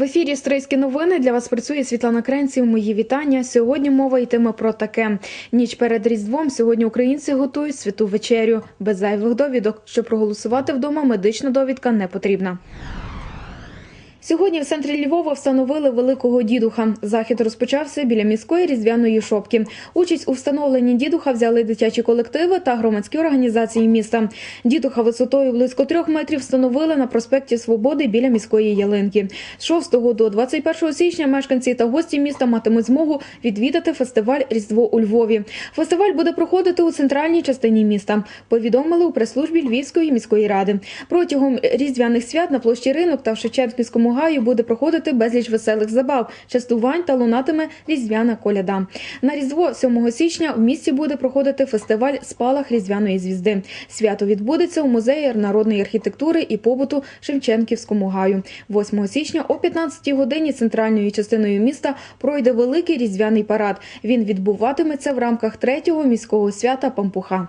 В ефірі Стрийські новини для вас працює Світлана Кренців. Мої вітання. Сьогодні мова йтиме про таке. Ніч перед Різдвом сьогодні українці готують святу вечерю без зайвих довідок. Щоб проголосувати вдома, медична довідка не потрібна. Сьогодні в центрі Львова встановили великого дідуха. Захід розпочався біля міської різдвяної шопки. Участь у встановленні дідуха взяли дитячі колективи та громадські організації міста. Дідуха висотою близько трьох метрів встановили на проспекті Свободи біля міської ялинки. З 6 до 21 січня мешканці та гості міста матимуть змогу відвідати фестиваль Різдво у Львові. Фестиваль буде проходити у центральній частині міста. Повідомили у прес-службі Львівської міської ради. Протягом різдвяних свят на площі ринок та в Шевченківському гаю буде проходити безліч веселих забав, частувань та лунатиме різдвяна коляда. На різдво 7 січня в місті буде проходити фестиваль Спалах різдвяної звізди. Свято відбудеться у музеї народної архітектури і побуту Шевченківському гаю. 8 січня о 15 годині центральною частиною міста пройде великий різдвяний парад. Він відбуватиметься в рамках третього міського свята Пампуха.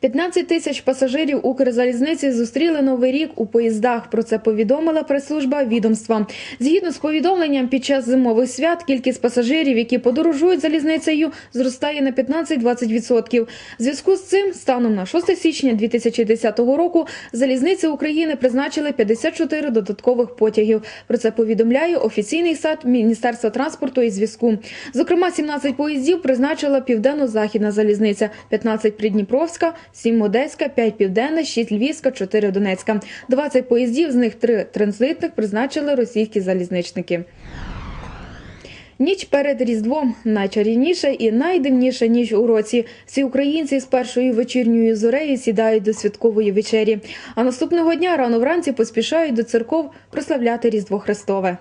15 тисяч пасажирів Укрзалізниці зустріли новий рік у поїздах. Про це повідомила прес-служба відомства. Згідно з повідомленням, під час зимових свят кількість пасажирів, які подорожують залізницею, зростає на 15-20%. В зв'язку з цим, станом на 6 січня 2010 року, залізниця України призначили 54 додаткових потягів. Про це повідомляє офіційний сайт Міністерства транспорту і зв'язку. Зокрема, 17 поїздів призначила південно-західна залізниця, 15 Придніпровська. 7 Одеська, 5 Південна, 6 Львівська, 4 Донецька. 20 поїздів, з них 3 транзитних призначили російські залізничники. Ніч перед Різдвом найчарівніша і найдивніша ніч у році. Всі українці з першою вечірньою зорею сідають до святкової вечері. А наступного дня рано вранці поспішають до церков прославляти Різдво Христове.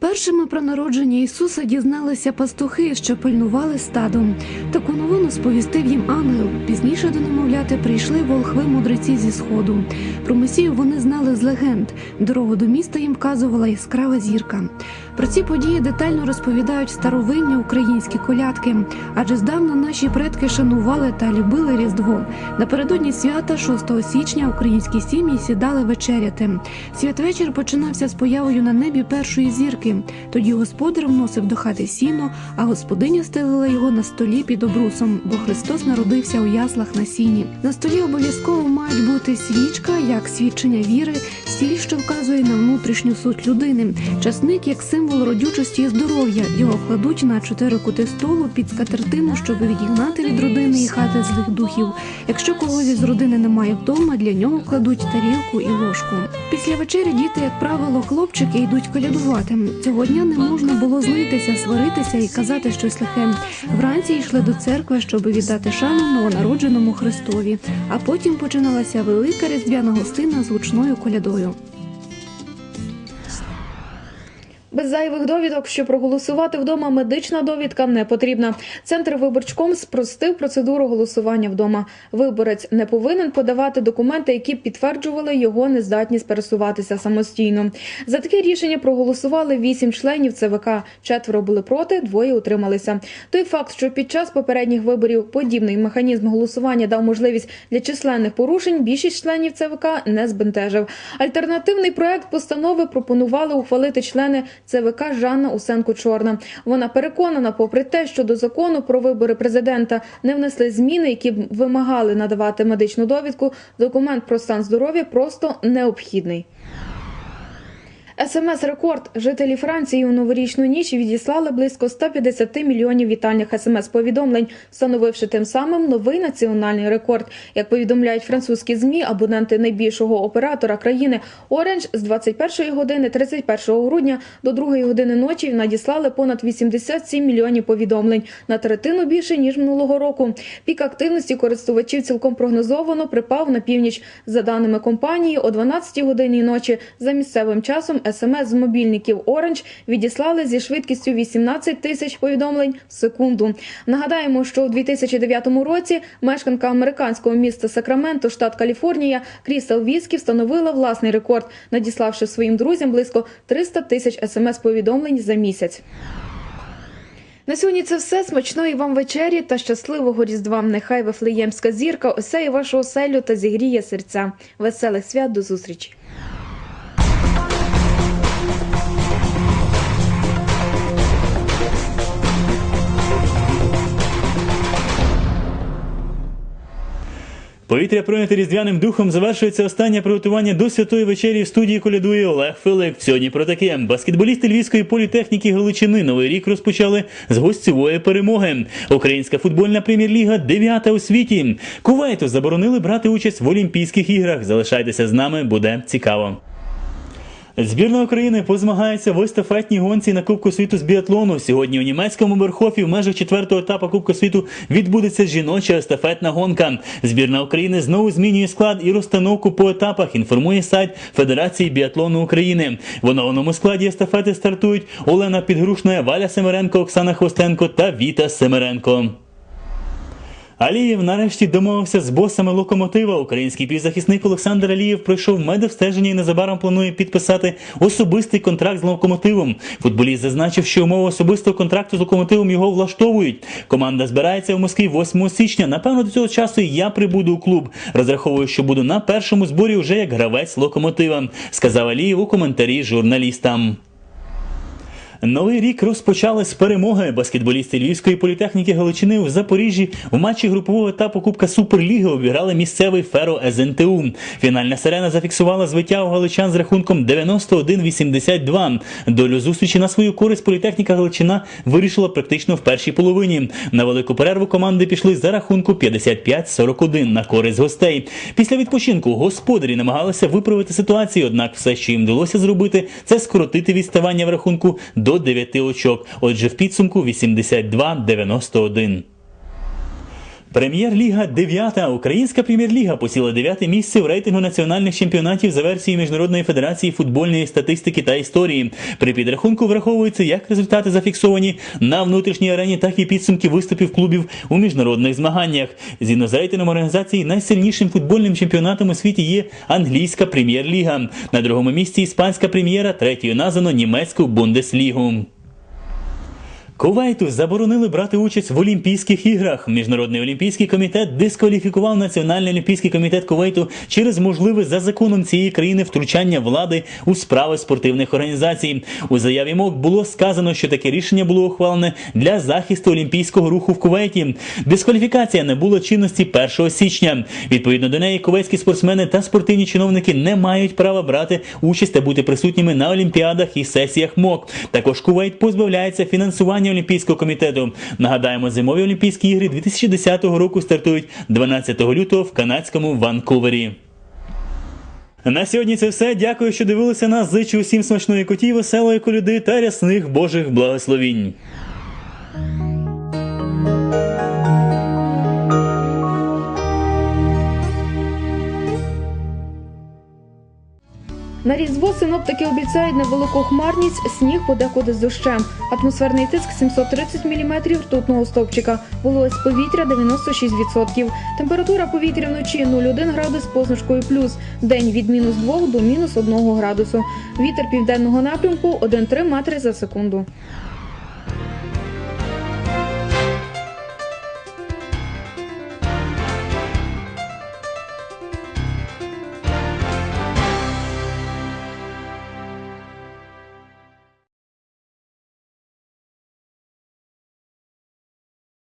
Першими про народження Ісуса дізналися пастухи, що пильнували стадом. Таку новину сповістив їм ангел. Пізніше до немовляти прийшли волхви мудреці зі сходу. Про Месію вони знали з легенд. Дорогу до міста їм вказувала яскрава зірка. Про ці події детально розповідають старовинні українські колядки, адже здавна наші предки шанували та любили Різдво. Напередодні свята, 6 січня, українські сім'ї сідали вечеряти. Святвечір починався з появою на небі першої зірки. Тоді господар вносив до хати сіно, а господиня стелила його на столі під обрусом, бо Христос народився у яслах на сіні. На столі обов'язково мають бути свічка, як свідчення віри, стіль, що вказує на внутрішню суть людини, часник як символ родючості і здоров'я. Його кладуть на чотири кути столу під скатертину, щоб відігнати від родини і хати злих духів. Якщо когось із родини немає вдома, для нього кладуть тарілку і ложку. Після вечері діти, як правило, хлопчики йдуть колядувати. Цього дня не можна було злитися, сваритися і казати щось лихе. Вранці йшли до церкви, щоб віддати шану новонародженому Христові. А потім починалася велика різдвяна гостина з гучною колядою. Без зайвих довідок, щоб проголосувати вдома, медична довідка не потрібна. Центр виборчком спростив процедуру голосування вдома. Виборець не повинен подавати документи, які підтверджували його нездатність пересуватися самостійно. За таке рішення проголосували вісім членів ЦВК. Четверо були проти, двоє утрималися. Той факт, що під час попередніх виборів подібний механізм голосування дав можливість для численних порушень, більшість членів ЦВК не збентежив. Альтернативний проект постанови пропонували ухвалити члени. ЦВК Жанна Усенко Чорна. Вона переконана, попри те, що до закону про вибори президента не внесли зміни, які б вимагали надавати медичну довідку. Документ про стан здоров'я просто необхідний. СМС рекорд жителі Франції у новорічну ніч відіслали близько 150 мільйонів вітальних смс-повідомлень, встановивши тим самим новий національний рекорд. Як повідомляють французькі змі, абоненти найбільшого оператора країни Orange з 21 години 31 грудня до 2 години ночі надіслали понад 87 мільйонів повідомлень на третину більше ніж минулого року. Пік активності користувачів цілком прогнозовано припав на північ. За даними компанії, о 12 годині ночі за місцевим часом СМС з мобільників Orange відіслали зі швидкістю 18 тисяч повідомлень в секунду. Нагадаємо, що у 2009 році мешканка американського міста Сакраменто, штат Каліфорнія, Крістал Віскі встановила власний рекорд, надіславши своїм друзям близько 300 тисяч смс-повідомлень за місяць. На сьогодні це все. Смачної вам вечері та щасливого різдва. Нехай Вифлеємська зірка осяє вашу оселю та зігріє серця. Веселих свят до зустрічі! Повітря пройняте різдвяним духом завершується останнє приготування до святої вечері в студії колядує Олег Филик. Сьогодні про таке. Баскетболісти Львівської політехніки Галичини новий рік розпочали з гостьової перемоги. Українська футбольна прем'єр-ліга дев'ята у світі. Кувайту заборонили брати участь в Олімпійських іграх. Залишайтеся з нами, буде цікаво. Збірна України позмагається в естафетній гонці на Кубку світу з біатлону. Сьогодні у німецькому Берхофі в межах четвертого етапу Кубку світу відбудеться жіноча естафетна гонка. Збірна України знову змінює склад і розстановку по етапах. Інформує сайт Федерації біатлону України. В оновленому складі естафети стартують Олена Підгрушна, Валя Семеренко, Оксана Хвостенко та Віта Семеренко. Алієв нарешті домовився з босами локомотива. Український півзахисник Олександр Алієв пройшов медобстеження і незабаром планує підписати особистий контракт з локомотивом. Футболіст зазначив, що умови особистого контракту з локомотивом його влаштовують. Команда збирається в Москві 8 січня. Напевно, до цього часу я прибуду у клуб. Розраховую, що буду на першому зборі вже як гравець локомотива, сказав Алієв у коментарі журналістам. Новий рік розпочали з перемоги. Баскетболісти Львівської політехніки Галичини у Запоріжжі в матчі групового етапу Кубка Суперліги обіграли місцевий Феро СНТУ. Фінальна сирена зафіксувала збиття у галичан з рахунком 91-82. Долю зустрічі на свою користь політехніка Галичина вирішила практично в першій половині. На велику перерву команди пішли за рахунку 55-41 на користь гостей. Після відпочинку господарі намагалися виправити ситуацію, однак все, що їм вдалося зробити, це скоротити відставання в рахунку до 9 очок. Отже, в підсумку 82-91. Прем'єр-ліга 9. Українська прем'єр-ліга посіла 9 місце в рейтингу національних чемпіонатів за версією Міжнародної федерації футбольної статистики та історії. При підрахунку враховуються як результати зафіксовані на внутрішній арені, так і підсумки виступів клубів у міжнародних змаганнях. Згідно з рейтингом організації найсильнішим футбольним чемпіонатом у світі є англійська прем'єр-ліга. На другому місці іспанська прем'єра, третьою названо німецьку бундеслігу. Кувайту заборонили брати участь в Олімпійських іграх. Міжнародний олімпійський комітет дискваліфікував Національний олімпійський комітет Кувайту через можливе за законом цієї країни втручання влади у справи спортивних організацій. У заяві МОК було сказано, що таке рішення було ухвалене для захисту олімпійського руху в Кувейті. Дискваліфікація не було чинності 1 січня. Відповідно до неї, кувейтські спортсмени та спортивні чиновники не мають права брати участь та бути присутніми на олімпіадах і сесіях МОК. Також Кувейт позбавляється фінансування Олімпійського комітету. Нагадаємо, зимові Олімпійські ігри 2010 року стартують 12 лютого в канадському Ванкувері. На сьогодні це все. Дякую, що дивилися нас. Зичу усім смачної коті, веселої коляди та рясних Божих благословінь. На Різдво синоптики обіцяють невелику хмарність, сніг подекуди з дощем. Атмосферний тиск 730 мм ртутного стовпчика. Вологість повітря 96%. Температура повітря вночі 0,1 градус позначкою плюс. День від мінус 2 до мінус 1 градусу. Вітер південного напрямку 1,3 метри за секунду.